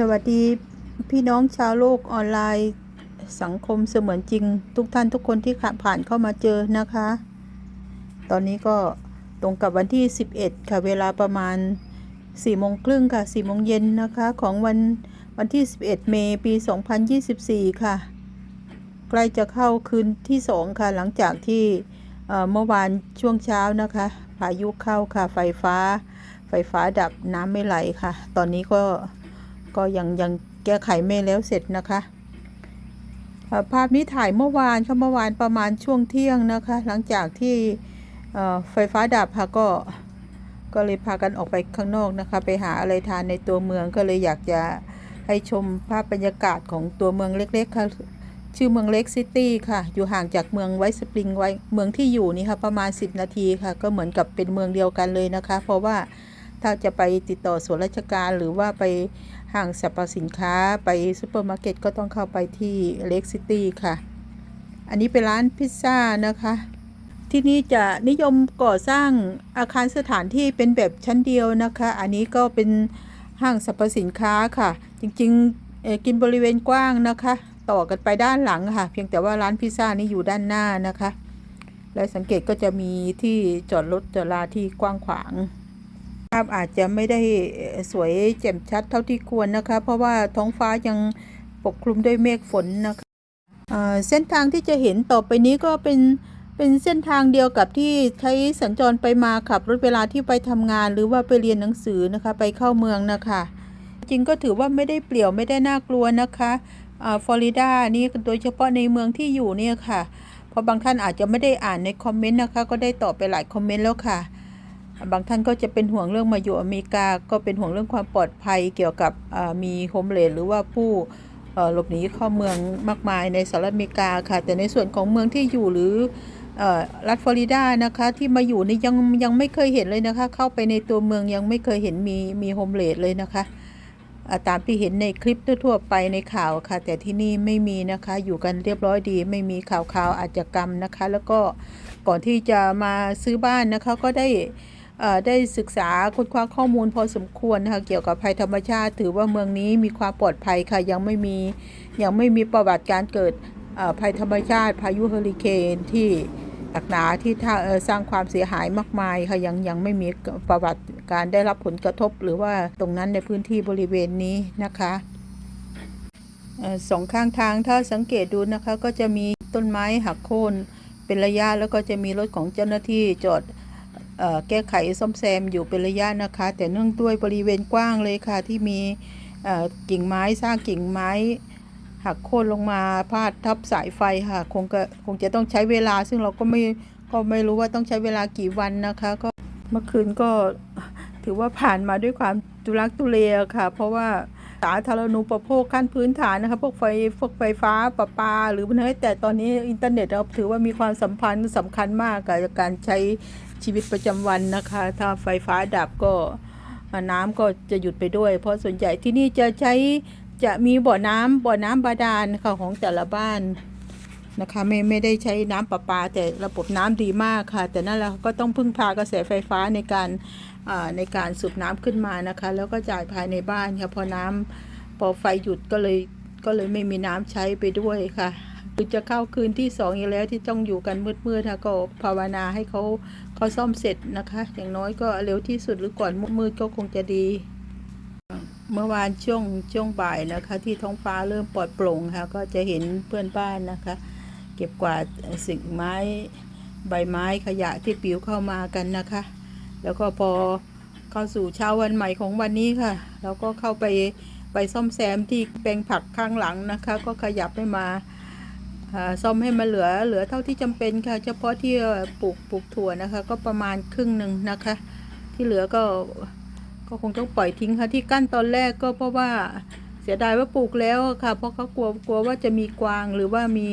สวัสดีพี่น้องชาวโลกออนไลน์สังคมเสมือนจริง ทุกท่านทุกคนที่ผ่านเข้ามาเจอนะคะ ตอนนี้ก็ตรงกับวันที่ 11 ค่ะ เวลาประมาณ4โมงครึ่งค่ะ4โมงเย็นนะคะ ของวันวันที่ 11 เมษปี 2024 ค่ะ ใกล้จะเข้าคืนที่ 2 ค่ะ หลังจากที่เอ่อเมื่อวานช่วงเช้านะคะพายุเข้าค่ะไฟฟ้า ไฟฟ้าดับน้ำไม่ไหลค่ะ ตอนนี้ก็ ก็ยังยังแก้ไขไม่แล้วเสร็จนะคะภาพนี้ถ่ายเมื่อวานค่ะเมื่อวานประมาณช่วงเที่ยงนะคะ หลังจากที่ไฟฟ้าดับค่ะก็ก็เลยพากันออกไปข้างนอกนะคะ ไปหาอะไรทานในตัวเมืองก็เลยอยากจะให้ชมภาพบรรยากาศของตัวเมืองเล็กๆค่ะชื่อเมืองเล็กซิตี้ค่ะ อยู่ห่างจากเมืองไวท์สปริงไว้เมืองที่อยู่นี่ค่ะประมาณ 10 นาทีค่ะ ก็เหมือนกับเป็นเมืองเดียวกันเลยนะคะ เพราะว่าถ้าจะไปติดต่อส่วนราชการหรือว่าไป ห้างสรรพสินค้าไปซูเปอร์มาร์เก็ตก็ต้องเข้าไปที่เล็กซิตี้ค่ะ อันนี้เป็นร้านพิซซ่านะคะ ที่นี่จะนิยมก่อสร้างอาคารสถานที่เป็นแบบชั้นเดียวนะคะ อันนี้ก็เป็นห้างสรรพสินค้าค่ะ จริงๆกินบริเวณกว้างนะคะ ต่อกันไปด้านหลังค่ะ เพียงแต่ว่าร้านพิซซ่านี่อยู่ด้านหน้านะคะ และสังเกตก็จะมีที่จอดรถจอดลาที่กว้างขวางาพอาจจะไม่ได้สวยแจ่มชัดเท่าที่ควรนะคะ เพราะว่าท้องฟ้ายังปกคลุมด้วยเมฆฝนนะคะเเส้นทางที่จะเห็นต่อไปนี้ก็เป็นเป็นเส้นทางเดียวกับที่ใช้สัญจรไปมาขับรถเวลาที่ไปทำงาน หรือว่าไปเรียนหนังสือนะคะไปเข้าเมืองนะคะ จริงก็ถือว่าไม่ได้เปลี่ยวไม่ได้น่ากลัวนะคะฟลอริดานี่โดยเฉพาะในเมืองที่อยู่เนี่ยค่ะ เพราะบางท่านอาจจะไม่ได้อ่านในคอมเมนต์นะคะ ก็ได้ตอบไปหลายคอมเมนต์แล้วค่ะ บางท่านก็จะเป็นห่วงเรื่องมาอยู่อเมริกา ก็เป็นห่วงเรื่องความปลอดภัยเกี่ยวกับมีโฮมเลดหรือว่าผู้หลบหนีเข้าเมืองมากมายในสหรัฐอเมริกาค่ะ แต่ในส่วนของเมืองที่อยู่หรือรัฐฟลอริดานะคะที่มาอยู่นี่ยังยังไม่เคยเห็นเลยนะคะ เข้าไปในตัวเมืองยังไม่เคยเห็นมีมีโฮมเลดเลยนะคะตามที่เห็นในคลิปทั่วๆไปในข่าวค่ะ แต่ที่นี่ไม่มีนะคะ อยู่กันเรียบร้อยดี ไม่มีข่าวข่าวอาชญากรรมนะคะ แล้วก็ก่อนที่จะมาซื้อบ้านนะคะก็ได้ ได้ศึกษาค้นคว้าข้อมูลพอสมควรนะคะเกี่ยวกับภัยธรรมชาติ ถือว่าเมืองนี้มีความปลอดภัยค่ะยังไม่มียังไม่มีประวัติการเกิดภัยธรรมชาติ พายุเฮอริเคนที่หนักหนาที่สร้างความเสียหายมากมายค่ะยังยังไม่มีประวัติการได้รับผลกระทบ หรือว่าตรงนั้นในพื้นที่บริเวณนี้นะคะสองข้างทางถ้าสังเกตดูนะคะก็จะมีต้นไม้หักโค่นเป็นระยะแล้วก็จะมีรถของเจ้าหน้าที่จอด แก้ไขซ่อมแซมอยู่เป็นระยะนะคะ แต่เนื่องด้วยบริเวณกว้างเลยค่ะ ที่มีกิ่งไม้สร้างกิ่งไม้หักโค่นลงมาพาดทับสายไฟค่ะคงคงจะต้องใช้เวลา ซึ่งเราก็ไม่ก็ไม่รู้ว่าต้องใช้เวลากี่วันนะคะ ก็เมื่อคืนก็ถือว่าผ่านมาด้วยความทุลักทุเลอะค่ะ เพราะว่าสาธารณูปโภคขั้นพื้นฐานนะคะพวกไฟพวกไฟฟ้าประปา หรือมันแต่ตอนนี้อินเทอร์เน็ตเราถือว่ามีความสัมพันธ์สำคัญมากกับการใช้ ชีวิตประจำวันนะคะ ถ้าไฟฟ้าดับก็น้ำก็จะหยุดไปด้วย เพราะส่วนใหญ่ที่นี่จะใช้จะมีบ่อน้ำบ่อน้ำบาดาลค่ะของแต่ละบ้านนะคะไม่ไม่ได้ใช้น้ำประปา แต่ระบบน้ำดีมากค่ะ แต่นั่นแหละก็ต้องพึ่งพากระแสไฟฟ้าในการในการสูบน้ำขึ้นมานะคะ แล้วก็จ่ายภายในบ้านค่ะพอน้ำพอไฟหยุดก็เลยก็เลยไม่มีน้ำใช้ไปด้วยค่ะ คือจะเข้าคืนที่สองอีกแล้วที่ต้องอยู่กันมืดๆค่ะก็ภาวนาให้เขาเขาซ่อมเสร็จนะคะ อย่างน้อยก็เร็วที่สุดหรือก่อนมืดๆก็คงจะดี เมื่อวานช่วงช่วงบ่ายนะคะ ที่ท้องฟ้าเริ่มปลอดโปร่งค่ะ ก็จะเห็นเพื่อนบ้านนะคะ เก็บกวาดสิ่งไม้ใบไม้ขยะที่ปลิวเข้ามากันนะคะ แล้วก็พอเข้าสู่เช้าวันใหม่ของวันนี้ค่ะเราก็เข้าไปไปซ่อมแซมที่แปลงผักข้างหลังนะคะ ก็ขยับให้มา ซ่อมให้มันเหลือเหลือเท่าที่จำเป็นค่ะ เฉพาะที่ปลูกปลูกถั่วนะคะ ก็ประมาณครึ่งหนึ่งนะคะ ที่เหลือก็ก็คงต้องปล่อยทิ้งค่ะที่กั้นตอนแรกก็เพราะว่าเสียดายว่าปลูกแล้วค่ะ เพราะเขากลัวกลัวว่าจะมีกวางหรือว่ามี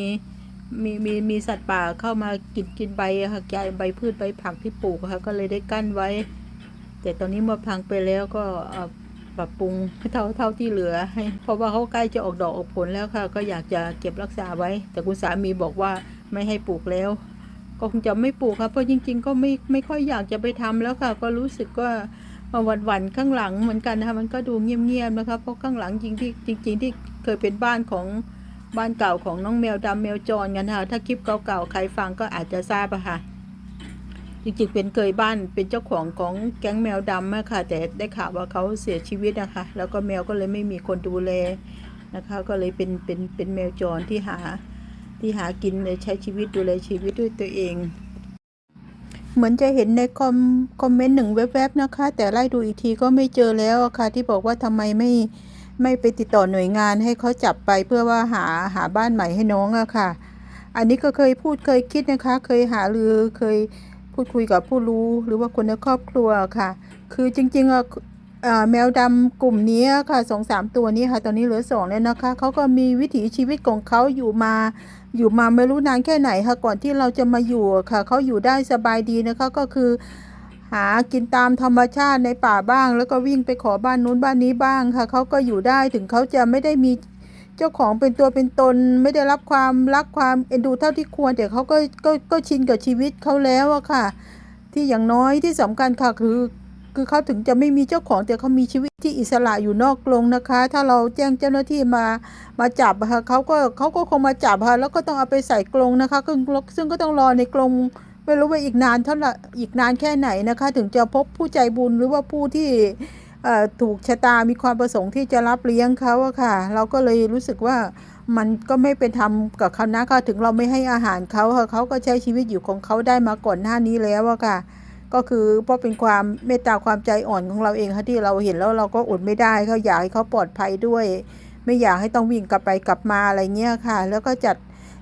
มีมีมีสัตว์ป่าเข้ามากินกินใบค่ะใใบพืชใบผักที่ปลูกค่ะ ก็เลยได้กั้นไว้ แต่ตอนนี้เมื่อพังไปแล้วก็ ปรับปรุงเท่าเท่าที่เหลือให้เพราะว่าเขาใกล้จะออกดอกออกผลแล้วค่ะ ก็อยากจะเก็บรักษาไว้ แต่คุณสามีบอกว่าไม่ให้ปลูกแล้ว ก็คงจะไม่ปลูกค่ะเพราะจริง ๆ ก็ไม่ไม่ค่อยอยากจะไปทำแล้วค่ะ ก็รู้สึกว่าหวั่นหวันๆข้างหลังเหมือนกันนะคะมันก็ดูเงียบๆนะคะเพราะข้างหลังจริงที่จริง ๆ ที่เคยเป็นบ้านของบ้านเก่าของน้องแมวดำแมวจรกันค่ะถ้าคลิปเก่าๆใครฟังก็อาจจะทราบอะค่ะ จริงๆเป็นเคยบ้านเป็นเจ้าของของแก๊งแมวดำอะค่ะ แต่ได้ข่าวว่าเขาเสียชีวิตนะคะ แล้วก็แมวก็เลยไม่มีคนดูแลนะคะ ก็เลยเป็นเป็นเป็นแมวจรที่หาที่หากินเลยใช้ชีวิตดูแลชีวิตด้วยตัวเอง เหมือนจะเห็นในคอมคอมเมนต์หนึ่งแวบๆนะคะ แต่ไล่ดูอีกทีก็ไม่เจอแล้วค่ะ ที่บอกว่าทำไมไม่ไม่ไปติดต่อหน่วยงานให้เขาจับไปเพื่อว่าหาหาบ้านใหม่ให้น้องอะค่ะ อันนี้ก็เคยพูดเคยคิดนะคะ เคยหาหรือเคย พูดคุยกับผู้รู้หรือว่าคนในครอบครัวค่ะ คือจริงๆอะเอ่อแมวดำกลุ่มนี้ค่ะสองสามตัวนี้ค่ะ ตอนนี้เหลือสองแล้วนะคะเขาก็มีวิถีชีวิตของเขาอยู่มา อยู่มาไม่รู้นานแค่ไหนค่ะก่อนที่เราจะมาอยู่ค่ะเขาอยู่ได้สบายดีนะคะก็คือ หากินตามธรรมชาติในป่าบ้าง แล้วก็วิ่งไปขอบ้านนู้นบ้านนี้บ้างค่ะเขาก็อยู่ได้ถึงเขาจะไม่ได้มี จ้าของเป็นตัวเป็นตนไม่ได้รับความรักความเอ็นดูเท่าที่ควร แต่เขาก็ก็ก็ชินกับชีวิตเขาแล้วอะค่ะ ที่อย่างน้อยที่สำคัญค่ะคือคือเขาถึงจะไม่มีเจ้าของแต่เขามีชีวิตที่อิสระอยู่นอกกรงนะคะ ถ้าเราแจ้งเจ้าหน้าที่มามาจับค่ะเขาก็เขาก็คงมาจับค่ะแล้วก็ต้องเอาไปใส่กรงนะคะซึ่งซึ่งก็ต้องรอในกรงไม่รู้ว่าอีกนานเท่าไหร่อีกนานแค่ไหนนะคะ ถึงจะพบผู้ใจบุญหรือว่าผู้ที่ ถูกชะตามีความประสงค์ที่จะรับเลี้ยงเขาอะค่ะ เราก็เลยรู้สึกว่ามันก็ไม่เป็นธรรมกับเขานะค่ะถึงเราไม่ให้อาหารเขาค่ะเขาก็ใช้ชีวิตอยู่ของเขาได้มาก่อนหน้านี้แล้วอะค่ะ ก็คือเพราะเป็นความเมตตาความใจอ่อนของเราเองค่ะที่เราเห็นแล้วเราก็อดไม่ได้เขาอยากให้เขาปลอดภัยด้วย ไม่อยากให้ต้องวิ่งกลับไปกลับมาอะไรเงี้ยค่ะ แล้วก็จัด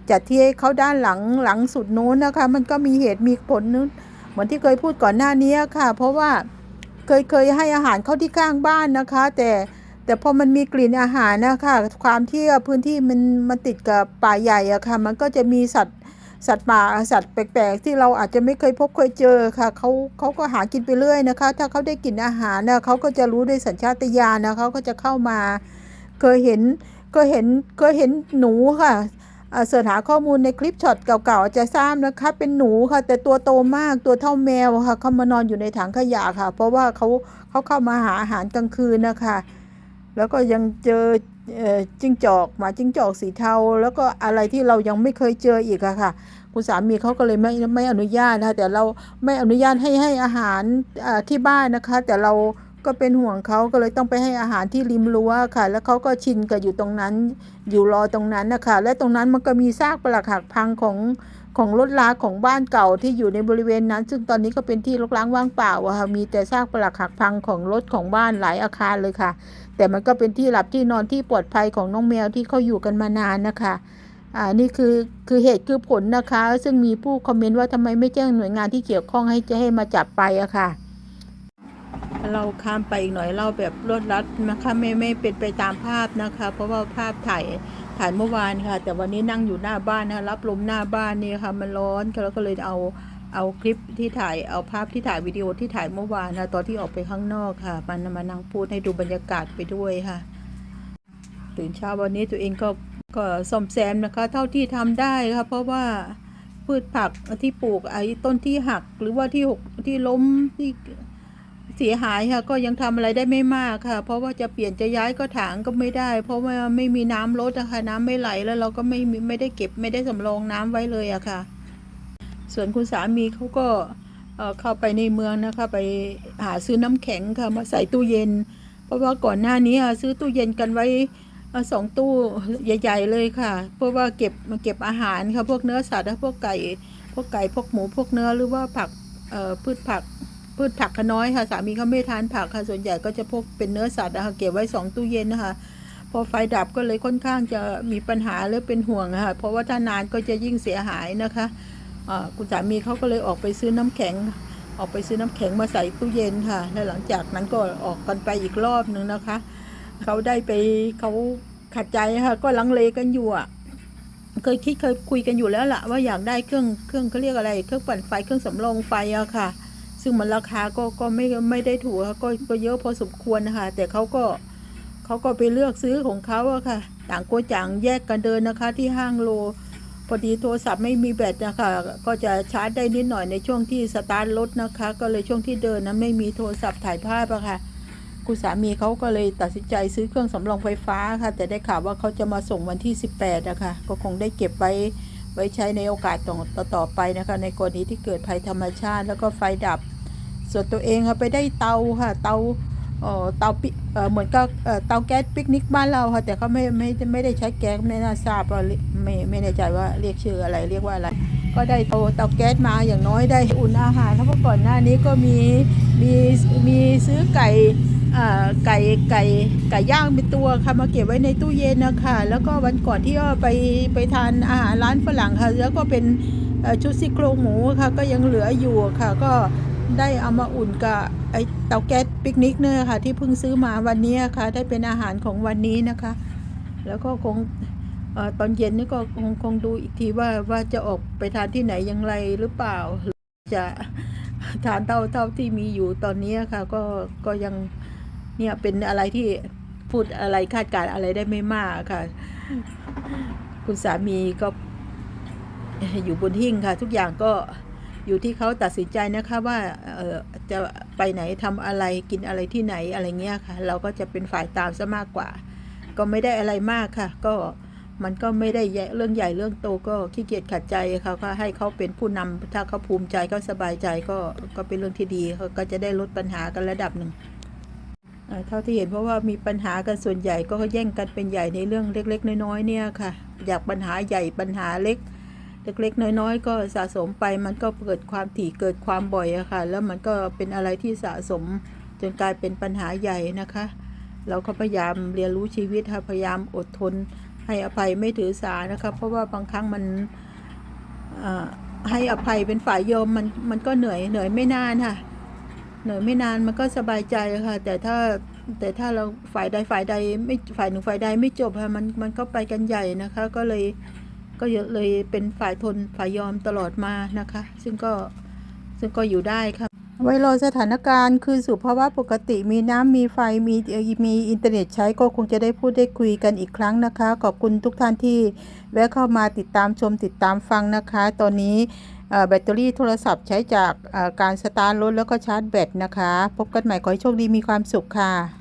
จัดที่ให้เขาด้านหลังหลังสุดนู้นนะคะ มันก็มีเหตุมีผลนู้นเหมือนที่เคยพูดก่อนหน้านี้ค่ะ เพราะว่า เคยเคยให้อาหารเข้าที่ข้างบ้านนะคะ แต่แต่พอมันมีกลิ่นอาหารนะคะความที่พื้นที่มันมันติดกับป่าใหญ่อะค่ะ มันก็จะมีสัตว์สัตว์ป่าสัตว์แปลกๆ ที่เราอาจจะไม่เคยพบเคยเจอค่ะเขาเขาก็หากินไปเรื่อยนะคะ ถ้าเขาได้กลิ่นอาหารนะเขาก็จะรู้ด้วยสัญชาตญาณนะเขาก็จะเข้ามา เคยเห็นเคยเห็นเคยเห็นหนูค่ะ เสิร์ชหาข้อมูลในคลิปช็อตเก่าๆจะทราบนะคะเป็นหนูค่ะ แต่ตัวโตมากตัวเท่าแมวค่ะเขามานอนอยู่ในถังขยะค่ะ เพราะว่าเขาเขาเข้ามาหาอาหารกลางคืนนะคะ แล้วก็ยังเจอเอจิ้งจอกหมาจิ้งจอกสีเทา แล้วก็อะไรที่เรายังไม่เคยเจออีกอะค่ะ คุณสามีเขาก็เลยไม่ไม่อนุญาตนะคะแต่เราไม่อนุญาตให้ให้อาหารที่บ้านนะคะ แต่เรา ก็เป็นห่วงเขาก็เลยต้องไปให้อาหารที่ริมรั้วค่ะ แล้วเขาก็ชินกับอยู่ตรงนั้น อยู่รอตรงนั้นนะคะ และตรงนั้นมันก็มีซากปรักหักพังของของรถลาของบ้านเก่าที่อยู่ในบริเวณนั้น ซึ่งตอนนี้ก็เป็นที่รกร้างว่างเปล่าอะค่ะมีแต่ซากปรักหักพังของรถของบ้านหลายอาคารเลยค่ะ แต่มันก็เป็นที่หลับที่นอนที่ปลอดภัยของน้องแมวที่เขาอยู่กันมานานนะคะอ่านี่คือคือเหตุคือผลนะคะ ซึ่งมีผู้คอมเมนต์ว่าทำไมไม่แจ้งหน่วยงานที่เกี่ยวข้องให้จะให้มาจับไปอะค่ะ เราข้ามไปอีกหน่อยเราแบบรวดรัดนะคะไม่ไม่เป็นไปตามภาพนะคะ เพราะว่าภาพถ่ายถ่ายเมื่อวานค่ะ แต่วันนี้นั่งอยู่หน้าบ้านนะคะรับลมหน้าบ้านนี่ค่ะ มันร้อนแล้วก็เลยเอาเอาคลิปที่ถ่ายเอาภาพที่ถ่ายวิดีโอที่ถ่ายเมื่อวานนะตอนที่ออกไปข้างนอกค่ะ มันมานั่งพูดให้ดูบรรยากาศไปด้วยค่ะ ตื่นเช้าวันนี้ตัวเองก็ก็ซ่อมแซมนะคะ เท่าที่ทำได้ค่ะ เพราะว่าพืชผักที่ปลูกไอ้ต้นที่หักหรือว่าที่หกที่ล้มที่ เสียหายค่ะ ก็ยังทำอะไรได้ไม่มากค่ะ เพราะว่าจะเปลี่ยนจะย้ายก็ถางก็ไม่ได้ เพราะว่าไม่มีน้ำลดนะคะน้ำไม่ไหลแล้วเราก็ไม่ไม่ได้เก็บไม่ได้สำรองน้ำไว้เลยอะค่ะ ส่วนคุณสามีเขาก็เข้าไปในเมืองนะคะ ไปหาซื้อน้ำแข็งค่ะมาใส่ตู้เย็น เพราะว่าก่อนหน้านี้ซื้อตู้เย็นกันไว้สองตู้ใหญ่ ๆ เลยค่ะ เพราะว่าเก็บมาเก็บอาหารค่ะพวกเนื้อสัตว์และพวกไก่ พวกไก่พวกหมูพวกเนื้อหรือว่าผักพืชผัก พืชผักขน้อยค่ะสามีเขาไม่ทานผักค่ะส่วนใหญ่ก็จะพกเป็นเนื้อสัตว์นะคะเก็บไว้สองตู้เย็นนะคะพอไฟดับก็เลยค่อนข้างจะมีปัญหาหรือเป็นห่วงค่ะเพราะว่าถ้านานก็จะยิ่งเสียหายนะคะคุณสามีเขาก็เลยออกไปซื้อน้ำแข็ง ออกไปซื้อน้ำแข็งมาใส่ตู้เย็นค่ะและหลังจากนั้นก็ออกกันไปอีกรอบหนึ่งนะคะเขาได้ไปเขาขัดใจค่ะก็ลังเลกันอยู่อะเคยคิดเคยคุยกันอยู่แล้วล่ะว่าอยากได้เครื่องเครื่องเขาเรียกอะไร เครื่องปั่นไฟเครื่องสำรองไฟอะค่ะ ซึ่งมันราคาก็ก็ไม่ไม่ได้ถูกค่ะก็ก็เยอะพอสมควรนะคะ แต่เขาก็เขาก็ไปเลือกซื้อของเขาอะค่ะ ต่างคนต่างแยกกันเดินนะคะ ที่ห้างโลพอดีโทรศัพท์ไม่มีแบตนะคะ ก็จะชาร์จได้นิดหน่อยในช่วงที่สตาร์ทรถนะคะ ก็เลยช่วงที่เดินนะไม่มีโทรศัพท์ถ่ายภาพอะค่ะคุณสามีเขาก็เลยตัดสินใจซื้อเครื่องสำรองไฟฟ้าค่ะ แต่ได้ข่าวว่าเขาจะมาส่งวันที่ 18นะคะก็คงได้เก็บไว้ ไว้ใช้ในโอกาสต่อต่อไปนะคะ ในกรณีที่เกิดภัยธรรมชาติ แล้วก็ไฟดับ ส่วนตัวเองค่ะไปได้เตาค่ะเตาเอ่อเตาปิเอ่อเหมือนกับเอ่อเตาแก๊สปิกนิกบ้านเราค่ะแต่เขาไม่ไม่ไม่ได้ใช้แก๊สไม่น่าทราบเรียไม่ไม่แน่ใจว่าเรียกชื่ออะไรเรียกว่าอะไร ก็ได้เตาเตาแก๊สมาอย่างน้อยได้อุ่นอาหารเพราะก่อนหน้านี้ก็มีมีมีซื้อไก่ ไก่ไก่ไก่ย่างเป็นตัวค่ะมาเก็บไว้ในตู้เย็นนะคะแล้วก็วันก่อนที่ว่าไปไปทานอาหารร้านฝรั่งค่ะ แล้วก็เป็นชุดซี่โครงหมูค่ะ ก็ยังเหลืออยู่ค่ะ ก็ได้เอามาอุ่นกับไอเตาแก๊สปิกนิกเนี่ยค่ะ ที่เพิ่งซื้อมาวันนี้ค่ะ ได้เป็นอาหารของวันนี้นะคะ แล้วก็คงอตอนเย็นนี่ก็คงคงดูอีกทีว่าว่าจะออกไปทานที่ไหนอย่างไรหรือเปล่าจะทานเท่าเท่าที่มีอยู่ตอนนี้ค่ะ ก็ก็ยัง เนี่ยเป็นอะไรที่พูดอะไรคาดการณ์อะไรได้ไม่มากค่ะ คุณสามีก็อยู่บนหิ้งค่ะ ทุกอย่างก็อยู่ที่เขาตัดสินใจนะคะว่าเออจะไปไหนทำอะไรกินอะไรที่ไหนอะไรเงี้ยค่ะ เราก็จะเป็นฝ่ายตามซะมากกว่า ก็ไม่ได้อะไรมากค่ะ ก็มันก็ไม่ได้เรื่องใหญ่เรื่องโตก็ขี้เกียจขัดใจเขาก็ให้เขาเป็นผู้นำถ้าเขาภูมิใจเขาสบายใจก็ก็เป็นเรื่องที่ดีเขาก็จะได้ลดปัญหากันระดับหนึ่ง เท่าที่เห็นเพราะว่ามีปัญหากันส่วนใหญ่ก็แย่งกันเป็นใหญ่ในเรื่องเล็ก ๆ น้อยๆเนี่ยค่ะ อยากปัญหาใหญ่ปัญหาเล็ก เล็ก ๆ น้อยๆ ก็สะสมไปมันก็เกิดความถี่เกิดความบ่อยอะค่ะ แล้วมันก็เป็นอะไรที่สะสมจนกลายเป็นปัญหาใหญ่นะคะ เราก็พยายามเรียนรู้ชีวิตค่ะพยายามอดทนให้อภัยไม่ถือสานะคะ เพราะว่าบางครั้งมันให้อภัยเป็นฝ่ายโยมมันมันก็เหนื่อยเหนื่อยไม่นานค่ะ เหนื่อยไม่นานมันก็สบายใจค่ะ แต่ถ้าแต่ถ้าเราฝ่ายใดฝ่ายใดไม่ฝ่ายหนึ่งฝ่ายใดไม่จบค่ะมันมันก็ไปกันใหญ่นะคะ ก็เลยก็เลยเป็นฝ่ายทนฝ่ายยอมตลอดมานะคะ ซึ่งก็ซึ่งก็อยู่ได้ค่ะ ไว้รอสถานการณ์คือสู่ภาวะปกติมีน้ำมีไฟมีมีอินเทอร์เน็ตใช้ก็คงจะได้พูดได้คุยกันอีกครั้งนะคะ ขอบคุณทุกท่านที่แวะเข้ามาติดตามชมติดตามฟังนะคะ ตอนนี้ แบตเตอรี่โทรศัพท์ใช้จากการสตาร์ทรถแล้วก็ชาร์จแบตนะคะ พบกันใหม่ขอให้โชคดีมีความสุขค่ะ